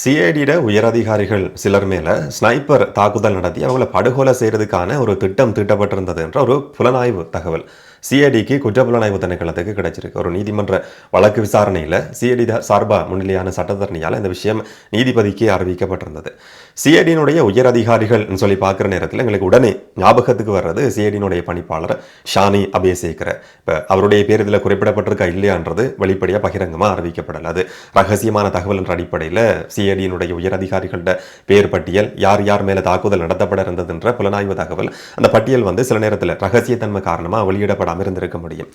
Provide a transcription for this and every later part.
சிஐடியிட உயரதிகாரிகள் சிலர் மேல ஸ்னைப்பர் தாக்குதல் நடத்தி அவங்கள படுகொலை செய்யறதுக்கான ஒரு திட்டம் தீட்டப்பட்டிருந்தது என்ற ஒரு புலனாய்வு தகவல் சிஐடிக்கு குற்ற புலனாய்வு திணைக்களத்துக்கு கிடைச்சிருக்கு. ஒரு நீதிமன்ற வழக்கு விசாரணையில் சிஐடி சார்பா முன்னிலையான சட்டத்தரணியால் இந்த விஷயம் நீதிபதிக்கு அறிவிக்கப்பட்டிருந்தது. சிஐடியினுடைய உயர் அதிகாரிகள் சொல்லி பார்க்குற நேரத்தில் எங்களுக்கு உடனே ஞாபகத்துக்கு வர்றது சிஐடியினுடைய பணிப்பாளர் ஷானி அபேசேகர. இப்போ அவருடைய பேர் இதில் குறிப்பிடப்பட்டிருக்கா இல்லையான்றது வெளிப்படையாக பகிரங்கமாக அறிவிக்கப்படலை. அது ரகசியமான தகவல் என்ற அடிப்படையில் சிஐடியினுடைய உயர் அதிகாரிகளோட பேர் பட்டியல் யார் யார் மேலே தாக்குதல் நடத்தப்பட இருந்ததுன்ற புலனாய்வு தகவல் அந்த பட்டியல் வந்து சில நேரத்தில் ரகசியத்தன்மை காரணமாக வெளியிடப்படாமல் இருந்திருக்க முடியும்.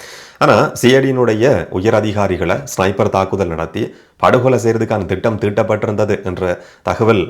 ஆனால் சிஐடியினுடைய உயர் அதிகாரிகளை ஸ்னைப்பர் தாக்குதல் நடத்தி படுகொலை செய்கிறதுக்கான திட்டம் தீட்டப்பட்டிருந்தது என்ற தகவல்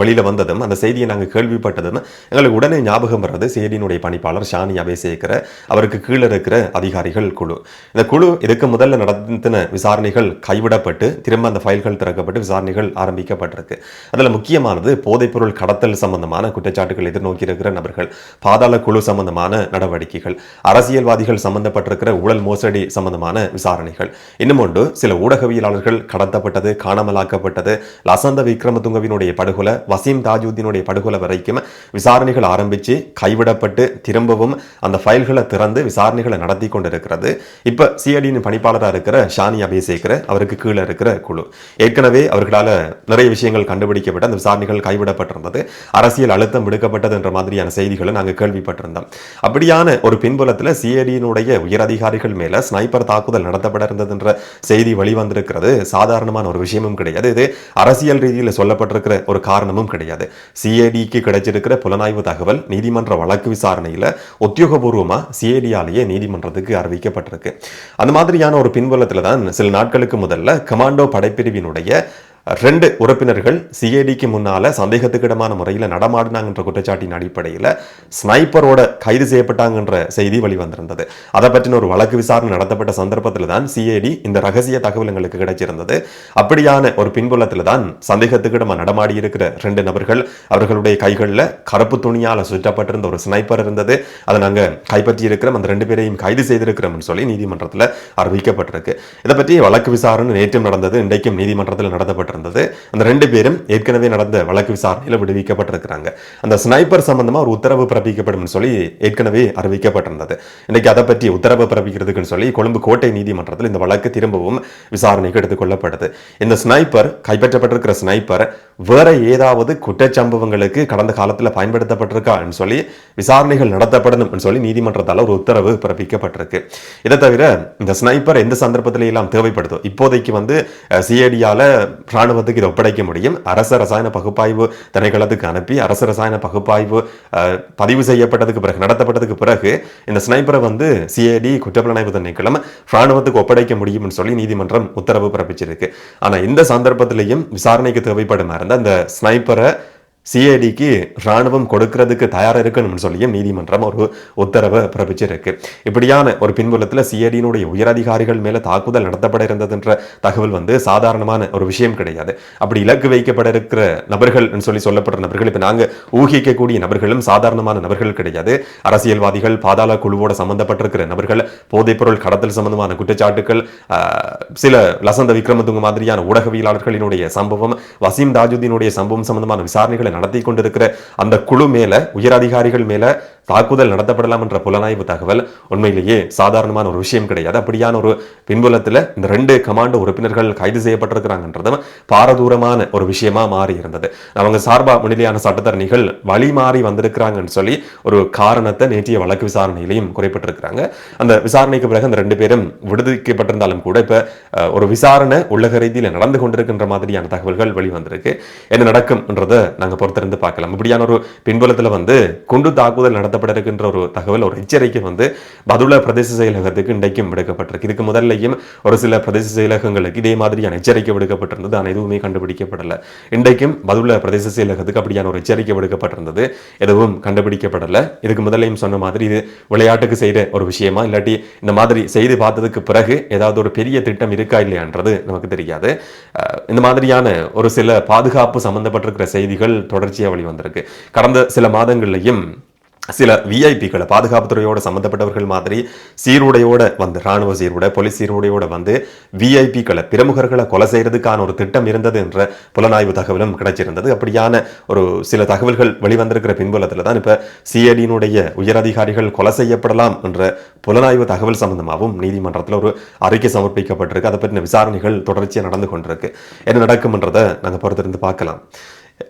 வெளியில் வந்ததும் அந்த செய்தியை நாங்கள் கேள்விப்பட்டதும் எங்களுக்கு உடனே ஞாபகம் வர்றது செய்தியினுடைய பணிப்பாளர் ஷானி அபேசேகர அவருக்கு கீழே இருக்கிற அதிகாரிகள் குழு. இந்த குழு இதுக்கு முதல்ல நடத்தின விசாரணைகள் கைவிடப்பட்டு திரும்ப அந்த ஃபைல்கள் திறக்கப்பட்டு விசாரணைகள் ஆரம்பிக்கப்பட்டிருக்கு. அதில் முக்கியமானது போதைப்பொருள் கடத்தல் சம்பந்தமான குற்றச்சாட்டுகள் எதிர்நோக்கி இருக்கிற நபர்கள் பாதாள குழு சம்பந்தமான நடவடிக்கைகள் அரசியல்வாதிகள் சம்பந்தப்பட்டிருக்கிற ஊழல் மோசடி சம்பந்தமான விசாரணைகள். இன்னும் ஒன்று சில ஊடகவியலாளர்கள் கடத்தப்பட்டது காணாமலாக்கப்பட்டது லசந்த விக்ரமதுங்கவினுடைய படுகொலை வசீம் தாஜுத்தீனுடைய படுகொலை வரைக்கும் விசாரணைகள் ஆரம்பித்து கைவிடப்பட்டு திரும்பவும் அந்த ஃபைல்களை திறந்து விசாரணைகளை நடத்தி கொண்டிருக்கிறது. இப்போ சிஐடியின் பணிப்பாளராக இருக்கிற ஷானி அபேசேகர் அவருக்கு கீழே இருக்கிற குழு. ஏற்கனவே அவர்களால் நிறைய விஷயங்கள் கண்டுபிடிக்கப்பட்டு அந்த விசாரணைகள் கைவிடப்பட்டிருந்தது. அரசியல் அழுத்தம் விடுக்கப்பட்டது என்ற மாதிரியான செய்திகளை நாங்கள் கேள்விப்பட்டிருந்தோம். அப்படியான ஒரு பின்புலத்தில் சிஐடியினுடைய உயரதிகாரிகள் மேலே ஸ்னைப்பர் தாக்குதல் நடத்தப்பட இருந்தது என்ற செய்தி வெளிவந்திருக்கிறது. சாதாரணமான ஒரு விஷயமும் கிடையாது. இது அரசியல் ரீதியில் சொல்லப்பட்டிருக்கிற ஒரு காரணம். காரணமும் கிடையாது. சிஐடிக்கு கிடைச்சிருக்கிற புலனாய்வு தகவல் நீதிமன்ற வழக்கு விசாரணையில் உத்தியோகபூர்வமாக சிஐடியாலேயே நீதிமன்றத்துக்கு அறிவிக்கப்பட்டிருக்கு. அந்த மாதிரியான ஒரு பின்புலத்தில் தான் சில நாட்களுக்கு முதல்ல கமாண்டோ படைப்பிரிவினுடைய ரெண்டு உறுப்பினர்கள் சிஐடிக்கு முன்னால் சந்தேகத்துக்கிடமான முறையில் நடமாடினாங்கன்ற குற்றச்சாட்டின் அடிப்படையில் ஸ்னைப்பரோட கைது செய்யப்பட்டாங்கன்ற செய்தி வெளிவந்திருந்தது. அதை பற்றின ஒரு வழக்கு விசாரணை நடத்தப்பட்ட சந்தர்ப்பத்தில் தான் சிஐடி இந்த ரகசிய தகவல் எங்களுக்கு கிடைச்சிருந்தது. அப்படியான ஒரு பின்புலத்தில் தான் சந்தேகத்துக்கிடமா நடமாடி இருக்கிற ரெண்டு நபர்கள் அவர்களுடைய கைகளில் கருப்பு துணியால் சுற்றப்பட்டிருந்த ஒரு ஸ்னைப்பர் இருந்தது. அதை நாங்கள் கைப்பற்றி இருக்கிறோம் அந்த ரெண்டு பேரையும் கைது செய்திருக்கிறோம்னு சொல்லி நீதிமன்றத்தில் அறிவிக்கப்பட்டிருக்கு. இதை பற்றி வழக்கு விசாரணை நேற்றும் நடந்தது. இன்றைக்கும் நீதிமன்றத்தில் நடத்தப்பட்டிருந்தது அந்த ரெண்டு பேரும் ஏற்கனவே நடந்த வழக்கு விசாரணையில் விடுவிக்கப்பட்டிருக்கிறாங்க. அந்த ஸ்னைப்பர் சம்பந்தமாக ஒரு உத்தரவு பிறப்பிக்கப்படும் சொல்லி ஏற்கனவே அறிவிக்கப்பட்டிருந்தது. இன்னைக்கு அதை பற்றி உத்தரவு பிறப்பிக்கிறதுக்குன்னு சொல்லி கொழும்பு கோட்டை நீதிமன்றத்தில் இந்த வழக்கு திரும்பவும் விசாரணைக்கு எடுத்துக்கொள்ளப்படுது இந்த ஸ்னைப்பர் கைப்பற்றப்பட்டிருக்கிற ஸ்னைப்பர் வேற ஏதாவது குற்றச்சம்பவங்களுக்கு கடந்த காலத்தில் பயன்படுத்தப்பட்டிருக்கான்னு சொல்லி விசாரணைகள் நடத்தப்படணும் சொல்லி நீதிமன்றத்தால் ஒரு உத்தரவு பிறப்பிக்கப்பட்டிருக்கு. இதை தவிர இந்த ஸ்னைப்பர் எந்த சந்தர்ப்பத்தில எல்லாம் தேவைப்படுதோ இப்போதைக்கு வந்து சிஐடியால ராணுவத்துக்கு இதை ஒப்படைக்க முடியும். அரச ரசாயன பகுப்பாய்வு திணைக்களத்துக்கு அனுப்பி அரச ரசாயன பகுப்பாய்வு பதிவு செய்யப்பட்டதுக்கு பிறகு நடத்தப்பட்டதுக்கு பிறகு இந்த ஸ்னைப்பரை வந்து சிஐடி குற்றப்புலனாய்வு திணைக்களம் ராணுவத்துக்கு ஒப்படைக்க முடியும்னு சொல்லி நீதிமன்றம் உத்தரவு பிறப்பிச்சிருக்கு. ஆனால் இந்த சந்தர்ப்பத்திலையும் விசாரணைக்கு தேவைப்படுமா இருந்த அந்த ஸ்னைப்பரை சிஐடிக்கு ராணுவம் கொடுக்கறதுக்கு தயாராக இருக்கணும்னு சொல்லியும் நீதிமன்றம் ஒரு உத்தரவை பிறப்பிச்சிருக்கு. இப்படியான ஒரு பின்புலத்தில் சிஐடியினுடைய உயரதிகாரிகள் மேலே தாக்குதல் நடத்தப்பட இருந்ததுன்ற தகவல் வந்து சாதாரணமான ஒரு விஷயம் கிடையாது. அப்படி இலக்கு வைக்கப்பட இருக்கிற நபர்கள் சொல்லி சொல்லப்படுற நபர்கள் இப்போ நாங்கள் ஊகிக்கக்கூடிய நபர்களும் சாதாரணமான நபர்கள் கிடையாது. அரசியல்வாதிகள் பாதாள குழுவோட சம்பந்தப்பட்டிருக்கிற நபர்கள் போதைப்பொருள் கடத்தல் சம்பந்தமான குற்றச்சாட்டுகள் சில லசந்த விக்ரமதுங்க மாதிரியான ஊடகவியலாளர்களினுடைய சம்பவம் வசீம் தாஜுதீனுடைய சம்பவம் சம்பந்தமான விசாரணைகளை நடத்தி கொண்டிருக்கிற அந்த குழு மேல உயர் அதிகாரிகள் மேல தாக்குதல் நடத்தப்படலாம் என்ற புலனாய்வு தகவல் உண்மையிலேயே சாதாரணமான ஒரு விஷயம் கிடையாது. அப்படியான ஒரு பின்புலத்தில் இந்த ரெண்டு கமாண்டு உறுப்பினர்கள் கைது செய்யப்பட்டிருக்கிறாங்கன்றதும் பாரதூரமான ஒரு விஷயமா மாறி இருந்தது அவங்க சார்பா முன்னிலையான சட்டத்தரணிகள் வழி மாறி வந்திருக்கிறாங்கன்னு சொல்லி ஒரு காரணத்தை நேற்றைய வழக்கு விசாரணையிலையும் குறிப்பிட்டிருக்கிறாங்க. அந்த விசாரணைக்கு பிறகு அந்த ரெண்டு பேரும் விடுதிக்கப்பட்டிருந்தாலும் கூட இப்ப ஒரு விசாரணை உலக ரீதியில் நடந்து கொண்டிருக்கின்ற மாதிரியான தகவல்கள் வெளிவந்திருக்கு. என்ன நடக்கும்ன்றதை நாங்க பொறுத்திருந்து பார்க்கலாம். இப்படியான ஒரு பின்புலத்தில் வந்து குண்டு தாக்குதல் நடத்தப்பட இருக்கின்ற ஒரு தகவல் ஒரு எச்சரிக்கை வந்து பதுள பிரதேச செயலகத்துக்கு இன்றைக்கும் விடுக்கப்பட்டிருக்கு. இதுக்கு முதல்லையும் ஒரு சில பிரதேச செயலகங்களுக்கு இதே மாதிரியான எச்சரிக்கை விடுக்கப்பட்டிருந்தது. ஆனால் எதுவுமே கண்டுபிடிக்கப்படல. இன்றைக்கும் பதுள பிரதேச செயலகத்துக்கு அப்படியான ஒரு எச்சரிக்கை விடுக்கப்பட்டிருந்தது. எதுவும் கண்டுபிடிக்கப்படலை. இதுக்கு முதல்லையும் சொன்ன மாதிரி இது விளையாட்டுக்கு செய்கிற ஒரு விஷயமா? இல்லாட்டி இந்த மாதிரி செய்து பார்த்ததுக்கு பிறகு ஏதாவது ஒரு பெரிய திட்டம் இருக்கா இல்லையான்றது நமக்கு தெரியாது. இந்த மாதிரியான ஒரு சில பாதுகாப்பு சம்பந்தப்பட்டிருக்கிற செய்திகள் தொடர்ச்சியாக வெளிவந்திருக்கு. கடந்த சில மாதங்கள்லையும் சில விஐபிக்களை பாதுகாப்புத்துறையோட சம்பந்தப்பட்டவர்கள் மாதிரி சீருடையோட வந்து ராணுவ சீருடை போலீஸ் சீருடையோட வந்து விஐபிக்களை பிரமுகர்களை கொலை செய்யறதுக்கான ஒரு திட்டம் இருந்தது என்ற புலனாய்வு தகவலும் கிடைச்சிருந்தது. அப்படியான ஒரு சில தகவல்கள் வெளிவந்திருக்கிற பின்புலத்தில் தான் இப்போ சிஐடியினுடைய உயரதிகாரிகள் கொலை செய்யப்படலாம் என்ற புலனாய்வு தகவல் சம்பந்தமாகவும் நீதிமன்றத்தில் ஒரு அறிக்கை சமர்ப்பிக்கப்பட்டிருக்கு. அதை பற்றின விசாரணைகள் தொடர்ச்சியாக நடந்து கொண்டிருக்கு. என்ன நடக்கும்ன்றதை நாங்கள் பொறுத்திருந்து பார்க்கலாம்.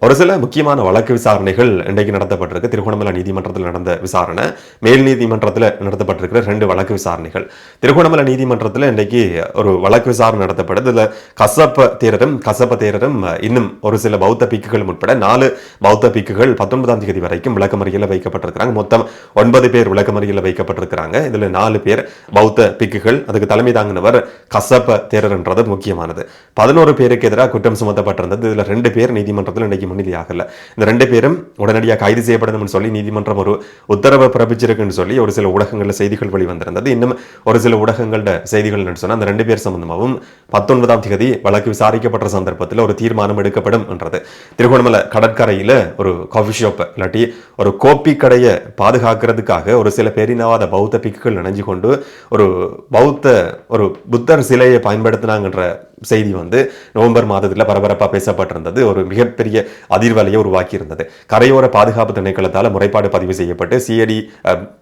ஒரு சில முக்கியமான வழக்கு விசாரணைகள் இன்றைக்கு நடத்தப்பட்டிருக்கு. திருகோணமலை நீதிமன்றத்தில் நடந்த விசாரணை மேல் நீதிமன்றத்தில் நடத்தப்பட்டிருக்கிற ரெண்டு வழக்கு விசாரணைகள். திருகோணமலை நீதிமன்றத்தில் இன்றைக்கு ஒரு வழக்கு விசாரணை நடத்தப்படுது. இதில் கசப்ப தேரரும் கசப்ப தேரரும் இன்னும் ஒரு சில பௌத்த பிக்குகள் உட்பட நாலு பௌத்த பிக்குகள் பத்தொன்பதாம் தேதி வரைக்கும் விளக்கமறியில் வைக்கப்பட்டிருக்கிறாங்க. மொத்தம் ஒன்பது பேர் விளக்கமறியில் வைக்கப்பட்டிருக்கிறாங்க. இதில் நாலு பேர் பௌத்த பிக்குகள் அதுக்கு தலைமை தாங்கினவர் கசப்ப தேரர்ன்றது முக்கியமானது. பதினோரு பேருக்கு எதிராக குற்றம் சுமத்தப்பட்டிருந்தது. இதில் ரெண்டு பேர் நீதிமன்றத்தில் இன்றைக்கு முன்னிலையாகல இந்த ரெண்டு பேரும் உடனடியாக கைது செய்யப்படணும்னு சொல்லி நீதிமன்றம் ஒரு உத்தரவை பிறப்பிச்சிருக்குன்னு சொல்லி ஒரு சில ஊடகங்களில் செய்திகள் வெளிவந்திருந்தது. இன்னும் ஒரு சில ஊடகங்களோட செய்திகள் சொன்னால் அந்த ரெண்டு பேர் சம்பந்தமாகவும் பத்தொன்பதாம் தேதி வழக்கு விசாரிக்கப்பட்ட சந்தர்ப்பத்தில் ஒரு தீர்மானம் எடுக்கப்படும் என்றது திருகோணமலை கடற்கரையில் ஒரு காஃபி ஷாப் இல்லாட்டி ஒரு கோப்பி கடையை பாதுகாக்கிறதுக்காக ஒரு சில பேரினவாத பௌத்த பிக்குகள் நினைஞ்சு கொண்டு ஒரு பௌத்த ஒரு புத்தர் சிலையை பயன்படுத்தினாங்கன்ற செய்தி வந்து நவம்பர் மாதத்தில் பரபரப்பாக பேசப்பட்டிருந்தது. ஒரு மிகப்பெரிய அதிர்வலையை உருவாக்கி இருந்தது கரையோர பாதுகாப்பு திணைக்களத்தால் முறைப்பாடு பதிவு செய்யப்பட்டு சிஐடி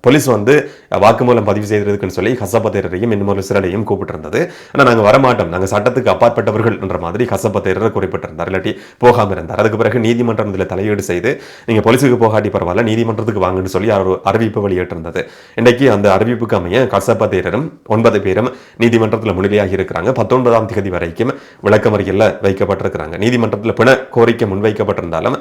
போலீஸ் வந்து வாக்குமூலம் பதிவு செய்திருக்குன்னு சொல்லி ஹசபத்தேரரையும் இன்னொரு ஒரு சிலரையும் கூப்பிட்டிருந்தது. ஆனால் நாங்கள் வரமாட்டோம். நாங்கள் சட்டத்துக்கு அப்பாற்பட்டவர்கள் என்ற மாதிரி ஹசபத்தேரர் குறிப்பிட்டிருந்தார். இல்லாட்டி போகாமல் இருந்தார். அதுக்கு பிறகு நீதிமன்றம் இதில் தலையீடு செய்து நீங்கள் போலீஸுக்கு போகாட்டி பரவாயில்ல நீதிமன்றத்துக்கு வாங்கன்னு சொல்லி ஒரு அறிவிப்பு வெளியிட்டிருந்தது. இன்றைக்கு அந்த அறிவிப்புக்கு அமைய கசப்பத்தேரரும் ஒன்பது பேரும் நீதிமன்றத்தில் முன்னிலையாகி இருக்கிறாங்க. பத்தொன்பதாம் தேதி வரை வரைக்கும் விளக்கமறியலில் வைக்கப்பட்டிருக்கிறாங்க. நீதிமன்றத்தில் பிண கோரிக்கை முன்வைக்கப்பட்டிருந்தாலும்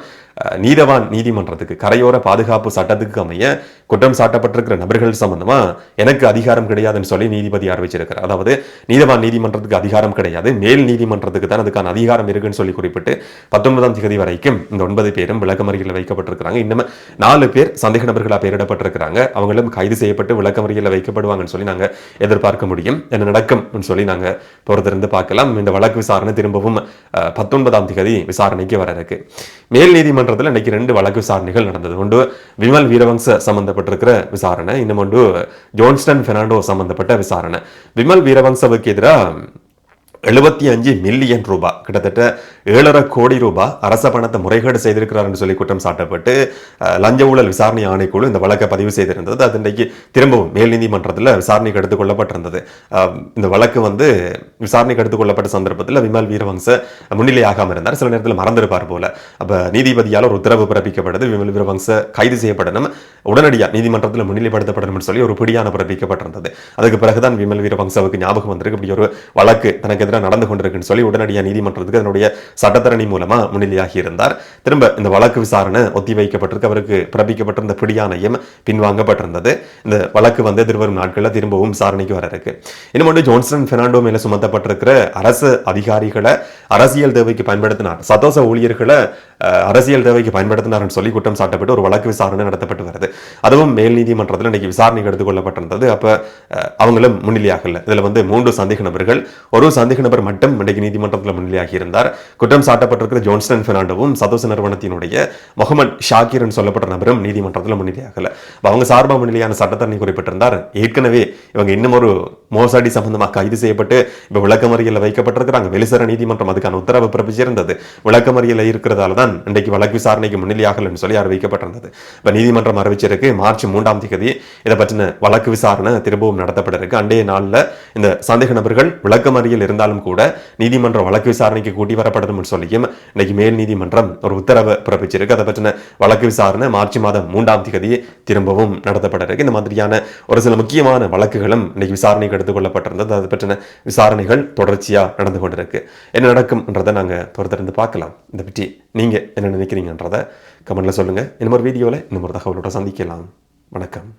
நீதவான் நீதிமன்றத்துக்கு கரையோர பாதுகாப்பு சட்டத்துக்கு அமைய குற்றம் சாட்டப்பட்டிருக்கிற நபர்கள் சம்பந்தமாக எனக்கு அதிகாரம் கிடையாதுன்னு சொல்லி நீதிபதி அறிவிச்சிருக்கிறார். அதாவது நீதவான் நீதிமன்றத்துக்கு அதிகாரம் கிடையாது மேல் நீதிமன்றத்துக்கு தான் அதுக்கான அதிகாரம் இருக்குன்னு சொல்லி குறிப்பிட்டு பத்தொன்பதாம் தேதி வரைக்கும் இந்த ஒன்பது பேரும் விளக்கமறியலில் வைக்கப்பட்டிருக்கிறாங்க. இன்னும் நாலு பேர் சந்தேக நபர்களாக பெயரிடப்பட்டிருக்கிறாங்க. அவங்களும் கைது செய்யப்பட்டு விளக்கமறியலில் வைக்கப்படுவாங்கன்னு சொல்லி நாங்கள் எதிர்பார்க்க முடியும். என்ன நடக்கும்? சொல்லி நாங்கள் பொறுத்திருந்து பார்க்கலாம். இந்த வழக்கு விசாரணை திரும்பவும் பத்தொன்பதாம் தேதி விசாரணைக்கு வர இருக்கு மேல் நீதிமன்றத்தில் இன்னைக்கு ரெண்டு வழக்கு விசாரணைகள் நடந்தது. ஒன்று விமல் வீரவங்ச சம்பந்தப்பட்டிருக்கிற விசாரணை. இன்னும் ஒன்று ஜோன்ஸ்டன் பெர்னாண்டோ சம்பந்தப்பட்ட விசாரணை. விமல் வீரவங்சவுக்கு எதிராக எழுபத்தி அஞ்சு மில்லியன் ரூபாய் கிட்டத்தட்ட ஏழரை கோடி ரூபாய் அரச பணத்தை முறைகேடு செய்திருக்கிறார் என்று சொல்லி குற்றம் சாட்டப்பட்டு லஞ்ச ஊழல் விசாரணை ஆணைக்குழு இந்த வழக்கை பதிவு செய்திருந்தது. அது இன்றைக்கு திரும்பவும் மேல் நீதிமன்றத்தில் விசாரணைக்கு எடுத்துக் கொள்ளப்பட்டிருந்தது இந்த வழக்கு வந்து விசாரணைக்கு எடுத்துக் கொள்ளப்பட்ட சந்தர்ப்பத்தில் விமல் வீரவங்ச முன்னிலையாகாமல் இருந்தார். சில நேரத்தில் மறந்திருப்பார் போல. அப்போ நீதிபதியால் ஒரு உத்தரவு பிறப்பிக்கப்படுது விமல் வீரவங்ச கைது செய்யப்படணும். உடனடியாக நீதிமன்றத்தில் முன்னிலைப்படுத்தப்படணும் சொல்லி ஒரு பிடியான பிறப்பிக்கப்பட்டிருந்தது அதுக்கு பிறகுதான் விமல் வீரவங்சவுக்கு ஞாபகம் வந்திருக்கு. இப்படி ஒரு வழக்கு தனக்கு எதிராக நடந்து கொண்டிருக்குன்னு சொல்லி உடனடியாக நீதிமன்றத்துக்கு அதனுடைய சட்டத்தரணி மூலமா முன்னிலையாகி இருந்தார். திரும்ப இந்த வழக்கு விசாரணை ஒத்தி வைக்கப்பட்டிருக்கு. அவருக்கு பிறப்பிக்கப்பட்டிருந்த பிடியானையும் பின்வாங்கப்பட்டிருந்தது. இந்த வழக்கு வந்து எதிர்வரும் நாட்களில் திரும்பவும் விசாரணைக்கு வர இருக்கு இன்னும் ஒன்று ஜோன்சன் பெர்னாண்டோ மேல சுமத்தப்பட்டிருக்கிற அரசு அதிகாரிகளை அரசியல் தேவைக்கு பயன்படுத்தினார். சதோச ஊழியர்களை அரசியல் தேவைக்கு பயன்படுத்தினார்னு சொல்லி குற்றம் சாட்டப்பட்டு ஒரு வழக்கு விசாரணை நடத்தப்பட்டு வருது. அதுவும் மேல் நீதிமன்றத்தில் இன்னைக்கு விசாரணைக்கு எடுத்துக்கொள்ளப்பட்டிருந்தது. அப்போ அவங்களும் முன்னிலையாகல இதில் வந்து மூன்று சந்தேக நபர்கள் ஒரு சந்தேக நபர் மட்டும் இன்றைக்கு நீதிமன்றத்தில் முன்னிலையாகி இருந்தார். குற்றம் சாட்டப்பட்டிருக்கிற ஜோன்ஸ்டன் பெர்னாண்டோவும் சதோச நிறுவனத்தினுடைய முகமது ஷாக்கிர் சொல்லப்பட்ட நபரும் நீதிமன்றத்தில் முன்னிலையாகல அவங்க சார்பாக முன்னிலையான சட்டத்தரணி குறிப்பிட்டிருந்தார். ஏற்கனவே இவங்க இன்னும் ஒரு மோசடி சம்பந்தமாக கைது செய்யப்பட்டு இப்போ விளக்கமறியலில் வைக்கப்பட்டிருக்கிறாங்க. வெளிசர நீதிமன்றம் அதுக்கான உத்தரவு பிறப்பிச்சிருந்தது. விளக்கமறியலில் இருக்கிறதால தான் இன்றைக்கு வழக்கு விசாரணைக்கு முன்னிலையாகலன்னு சொல்லி அறிவிக்கப்பட்டிருந்தது. இப்போ நீதிமன்றம் அறிவிச்சிருக்கு மார்ச் மூன்றாம் தேதி இதை பற்றின வழக்கு விசாரணை திரும்பவும் நடத்தப்பட இருக்கு அண்டைய நாளில் இந்த சந்தேக நபர்கள் விளக்கமறியல் இருந்தாலும் கூட நீதிமன்ற வழக்கு விசாரணைக்கு கூட்டி வரப்படணும் சொல்லியும் இன்னைக்கு மேல் நீதிமன்றம் ஒரு உத்தரவை பிறப்பிச்சிருக்கு. அதை பற்றின வழக்கு விசாரணை மார்ச் மாதம் மூன்றாம் தேதி திரும்பவும் நடத்தப்பட இருக்கு இந்த மாதிரியான ஒரு சில முக்கியமான வழக்குகளும் இன்னைக்கு விசாரணைக்கு எடுத்துக்கொள்ளப்பட்டிருந்தது. அது பற்றின விசாரணைகள் தொடர்ச்சியா நடந்து கொண்டிருக்கு. என்ன நடக்கும்ன்றதை நாங்க பொறுத்திருந்து பார்க்கலாம். இதை பற்றி நீங்க என்ன நினைக்கிறீங்கன்றதை கமெண்ட்ல சொல்லுங்க. இன்னொரு வீடியோவில் இன்னொரு தகவலோட சந்திக்கலாம். வணக்கம்.